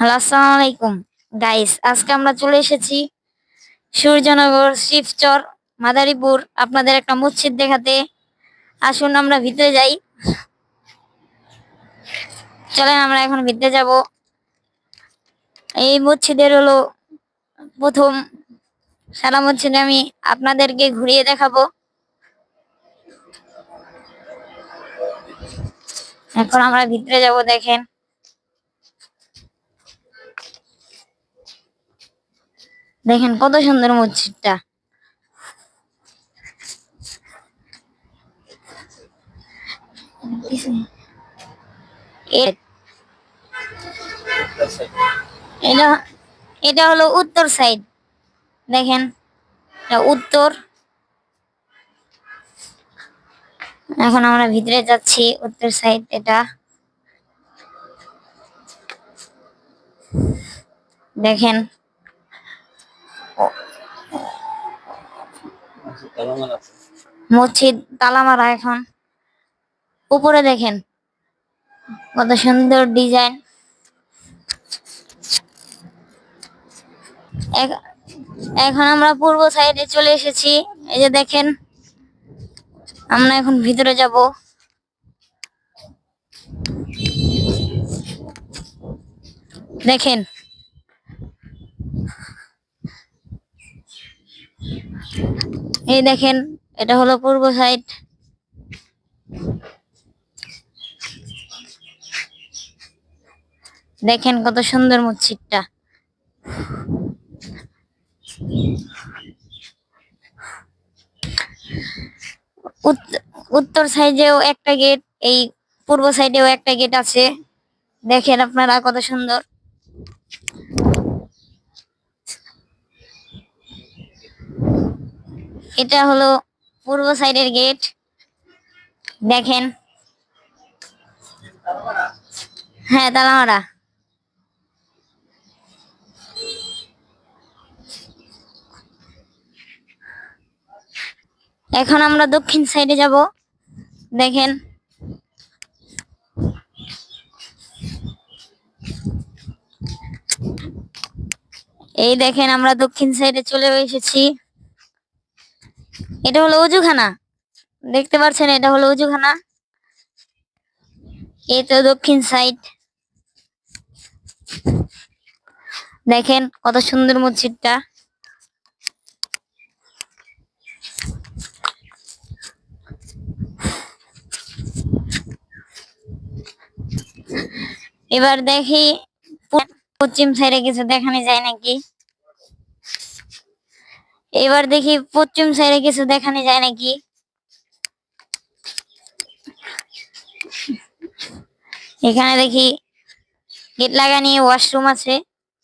Hello আসসালামু আলাইকুম guys আজকে আমরা চলে এসেছি সূর্যনগর শিবচর, মাদারীপুর। আপনাদের একটা মসজিদ দেখাতে। আসুন, আমরা ভিতরে যাই। চলেন, আমরা এখন ভিতরে যাব। এই মসজিদের হলো প্রথম সারা মসজিদে আমি আপনাদেরকে ঘুরিয়ে দেখাবো। এখন আমরা ভিতরে যাব, দেখেন। দেখেন কত সুন্দর মসজিদটা। এটা এটা হলো উত্তর সাইড দেখেন উত্তর। এখন আমরা ভিতরে যাচ্ছি, উত্তর সাইড এটা। দেখেন মসজিদ তালা মারা এখন। উপরে দেখেন, কত সুন্দর ডিজাইন। এখন আমরা পূর্ব সাইডে চলে এসেছি। এই যে দেখেন, আমরা এখন ভিতরে যাব। দেখেন এই দেখেন, এটা হলো পূর্ব সাইড। দেখেন কত সুন্দর উত্ত- উত্তর সাইডেও একটা গেট, এই পূর্ব সাইডেও একটা গেট আছে। দেখেন আপনারা কত সুন্দর। এটা হলো পূর্ব সাইডের গেট। দেখেন। হ্যাঁ তালামারা। এখন আমরা দক্ষিণ সাইডে যাব। দেখেন। এই দেখেন, আমরা দক্ষিণ সাইডে চলে এসেছি। এটা হলো উজুখানা দেখতে পাচ্ছেন, এটা হলো উজুখানা এই তো দক্ষিণ সাইড। দেখেন কত সুন্দর মসজিদটা। এবার দেখি, পশ্চিম সাইডে কিছু দেখানো যায় নাকি? এবার দেখি পশ্চিম সাইডে কিছু দেখানো যায় নাকি? এখানে দেখি গেট লাগানি ওয়াশরুম আছে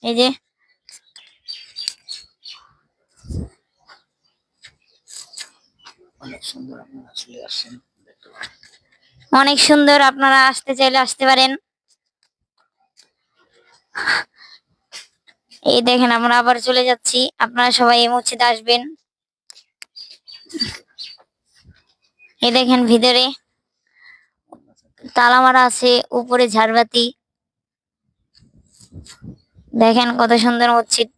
এই যে। অনেক সুন্দর আপনারা আসতে চাইলে আসতে পারেন। এই দেখেন, আমরা আবার চলে যাচ্ছি। আপনারা সবাই এই মসজিদে আসবেন। এই দেখেন ভিতরে তালা মারা আছে, উপরে ঝাড়বাতি। দেখেন কত সুন্দর মসজিদ।